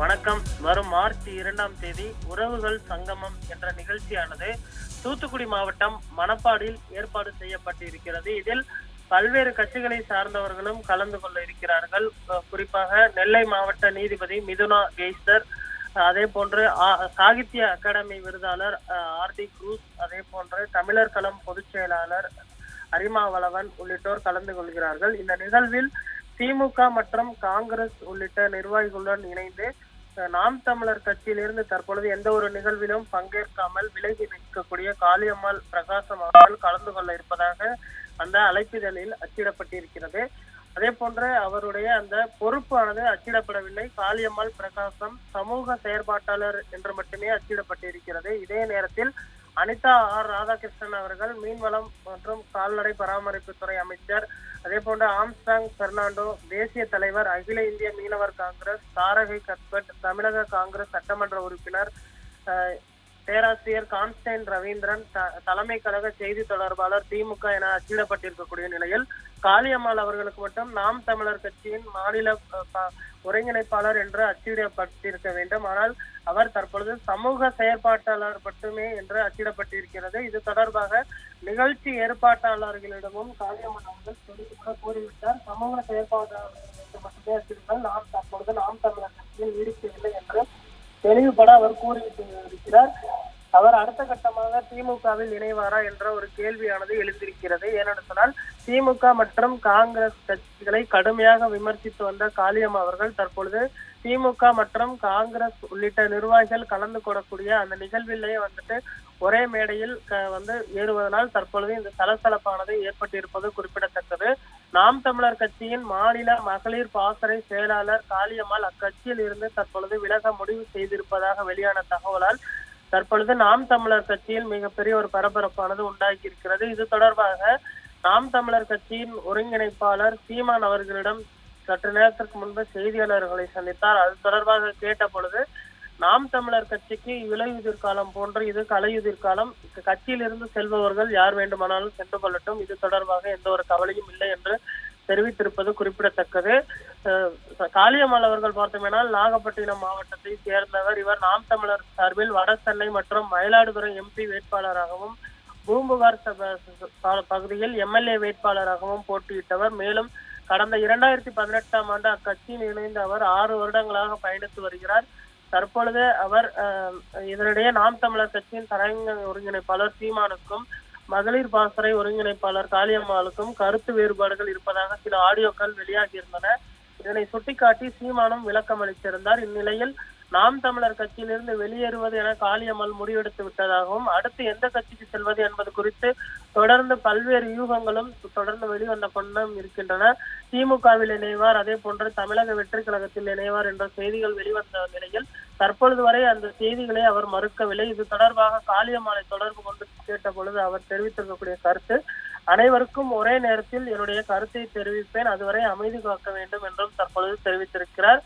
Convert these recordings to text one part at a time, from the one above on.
வணக்கம். வரும் மார்ச் இரண்டாம் தேதி உறவுகள் சங்கமம் என்ற நிகழ்ச்சியானது தூத்துக்குடி மாவட்டம் மணப்பாடில் ஏற்பாடு செய்யப்பட்டிருக்கிறது. இதில் பல்வேறு கட்சிகளை சார்ந்தவர்களும் கலந்து கொள்ள இருக்கிறார்கள். குறிப்பாக நெல்லை மாவட்ட நீதிபதி மிதுனா கெய்ஸ்டர் அதே போன்று சாகித்ய அகாடமி விருதாளர் ஆர் டி குரூஸ் அதே போன்று தமிழர் களம் பொதுச் செயலாளர் அரிமாவளவன் உள்ளிட்டோர் கலந்து கொள்கிறார்கள். இந்த நிகழ்வில் திமுக மற்றும் காங்கிரஸ் உள்ளிட்ட நிர்வாகிகளுடன் இணைந்து நாம் தமிழர் கட்சியிலிருந்து தற்பொழுது எந்த ஒரு நிகழ்விலும் பங்கேற்காமல் விலகி நிற்கக்கூடிய காளியம்மாள் பிரகாசம் அவர்கள் கலந்து கொள்ள இருப்பதாக அந்த அழைப்பிதழில் அச்சிடப்பட்டிருக்கிறது. அதே போன்று அவருடைய அந்த பொறுப்பானது அச்சிடப்படவில்லை. காளியம்மாள் பிரகாசம் சமூக செயற்பாட்டாளர் என்று மட்டுமே அச்சிடப்பட்டிருக்கிறது. இதே நேரத்தில் அனிதா ஆர் ராதாகிருஷ்ணன் அவர்கள் மீன்வளம் மற்றும் கால்நடை பராமரிப்புத்துறை அமைச்சர். அதே போன்று ஆம்ஸ்டாங் பெர்னாண்டோ தேசிய தலைவர் அகில இந்திய மீனவர் காங்கிரஸ் தாரகை கத்பட் தமிழக காங்கிரஸ் சட்டமன்ற உறுப்பினர் பேராசிரியர் கான்ஸ்டைன் ரவீந்திரன் த- தலைமை கழக செய்தி தொடர்பாளர் திமுக என அச்சிடப்பட்டிருக்கக்கூடிய நிலையில் காளியம்மாள் அவர்களுக்கு மட்டும் நாம் தமிழர் கட்சியின் மாநில ஒருங்கிணைப்பாளர் என்று அச்சிடப்பட்டிருக்க வேண்டும். ஆனால் அவர் தற்பொழுது சமூக செயற்பாட்டாளர் மட்டுமே என்று அச்சிடப்பட்டிருக்கிறது. இது தொடர்பாக நிகழ்ச்சி ஏற்பாட்டாளர்களிடமும் காளியம்மன் அவர்கள் தெளிவாக கூறிவிட்டார். சமூக செயற்பாட்டாளர்கள் மட்டுமே அச்சிடுங்கள். நாம் தற்பொழுது நாம் தமிழர் கட்சியில் இருக்கவில்லை என்று தெளிவுபட அவர் கூறிவிட்டு இருக்கிறார். அவர் அடுத்த கட்டமாக திமுகவில் இணைவாரா என்ற ஒரு கேள்வியானது எழுந்திருக்கிறது. ஏனென்று சொன்னால் திமுக மற்றும் காங்கிரஸ் கட்சிகளை கடுமையாக விமர்சித்து வந்த காளியம் அவர்கள் தற்பொழுது திமுக மற்றும் காங்கிரஸ் உள்ளிட்ட நிர்வாகிகள் கலந்து கொள்ளக்கூடிய அந்த நிகழ்விலேயே வந்துட்டு ஒரே மேடையில் க- வந்து ஏறுவதனால் தற்பொழுது இந்த சலசலப்பானது ஏற்பட்டிருப்பது குறிப்பிடத்தக்கது. நாம் தமிழர் கட்சியின் மாநில மகளிர் பாசறை செயலாளர் காளியம்மாள் அக்கட்சியில் இருந்து தற்பொழுது விலக முடிவு செய்திருப்பதாக வெளியான தகவலால் தற்பொழுது நாம் தமிழர் கட்சியில் மிகப்பெரிய ஒரு பரபரப்பானது உண்டாகி இருக்கிறது இது தொடர்பாக நாம் தமிழர் கட்சியின் ஒருங்கிணைப்பாளர் சீமான் அவர்களிடம் சற்று நேரத்திற்கு முன்பு செய்தியாளர்களை சந்தித்தார். அது தொடர்பாக கேட்ட பொழுது நாம் தமிழர் கட்சிக்கு இலையுதிர் காலம் போன்று இது கலையுதிர் காலம் கட்சியிலிருந்து செல்பவர்கள் யார் வேண்டுமானாலும் சென்று கொள்ளட்டும். இது தொடர்பாக எந்த ஒரு கவலையும் இல்லை என்று தெரிவித்திருப்பது குறிப்பிடத்தக்கது. காளியம்மாள் அவர்கள் பார்த்தோமேனால் நாகப்பட்டினம் மாவட்டத்தை சேர்ந்தவர். இவர் நாம் தமிழர் சார்பில் வட சென்னை மற்றும் மயிலாடுதுறை எம்பி வேட்பாளராகவும் பூம்புகார் பகுதியில் எம்எல்ஏ வேட்பாளராகவும் போட்டியிட்டவர். மேலும் கடந்த இரண்டாயிரத்தி பதினெட்டாம் ஆண்டு அக்கட்சியில் இணைந்த அவர் ஆறு வருடங்களாக பயணித்து வருகிறார். தற்பொழுது அவர் இதனிடையே நாம் தமிழர் கட்சியின் தலைமை ஒருங்கிணைப்பாளர் சீமானுக்கும் மகளிர் பாசறை ஒருங்கிணைப்பாளர் காளியம்மாளுக்கும் கருத்து வேறுபாடுகள் இருப்பதாக சில ஆடியோக்கள் வெளியாகியிருந்தன இதனை சுட்டிக்காட்டி சீமானும் விளக்கம் அளித்திருந்தார் இந்நிலையில் நாம் தமிழர் கட்சியிலிருந்து வெளியேறுவது என காளியம்மாள் முடிவெடுத்து விட்டதாகவும் அடுத்து எந்த கட்சிக்கு செல்வது என்பது குறித்து தொடர்ந்து பல்வேறு யூகங்களும் தொடர்ந்து வெளிவந்த கொண்டும் இருக்கின்றன. திமுகவில் இணைவார் அதே போன்று தமிழக வெற்றி கழகத்தில் இணைவார் என்ற செய்திகள் வெளிவந்த நிலையில் தற்பொழுது வரை அந்த செய்திகளை அவர் மறுக்கவில்லை. இது தொடர்பாக காளியம்மாளை தொடர்பு கொண்டு கேட்ட பொழுது அவர் தெரிவித்திருக்கக்கூடிய கருத்து அனைவருக்கும் ஒரே நேரத்தில் என்னுடைய கருத்தை தெரிவிப்பேன். அதுவரை அமைதி காக்க வேண்டும் என்றும் தற்பொழுது தெரிவித்திருக்கிறார்.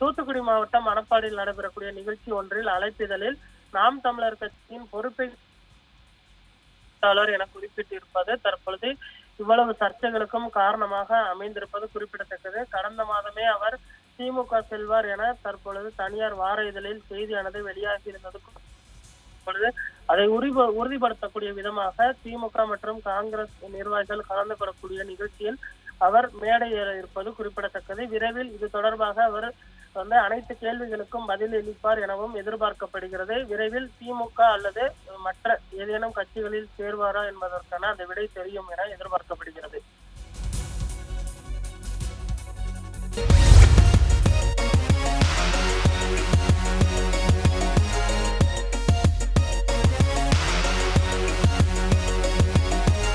தூத்துக்குடி மாவட்டம் மணப்பாடியில் நடைபெறக்கூடிய நிகழ்ச்சி ஒன்றில் அழைப்பிதழில் நாம் தமிழர் கட்சியின் பொறுப்பை என குறிப்பிட்டிருப்பது தற்பொழுது இவ்வளவு சர்ச்சைகளுக்கும் காரணமாக அமைந்திருப்பது குறிப்பிடத்தக்கது. கடந்த மாதமே அவர் திமுக செல்வார் என தற்பொழுது தனியார் வார இதழில் செய்தியானது வெளியாகி இருந்தது. பொழுது அதை உறுதி உறுதிப்படுத்தக்கூடிய விதமாக திமுக மற்றும் காங்கிரஸ் நிர்வாகிகள் கலந்து கொள்ளக்கூடிய நிகழ்ச்சியில் அவர் மேடை ஏற இருப்பது குறிப்பிடத்தக்கது. விரைவில் இது தொடர்பாக அவர் வந்து அனைத்து கேள்விகளுக்கும் பதில் அளிப்பார் எனவும் எதிர்பார்க்கப்படுகிறது. விரைவில் திமுக அல்லது மற்ற ஏதேனும் கட்சிகளில் சேர்வாரா என்பதற்கான அந்த விடை தெரியும் என எதிர்பார்க்கப்படுகிறது.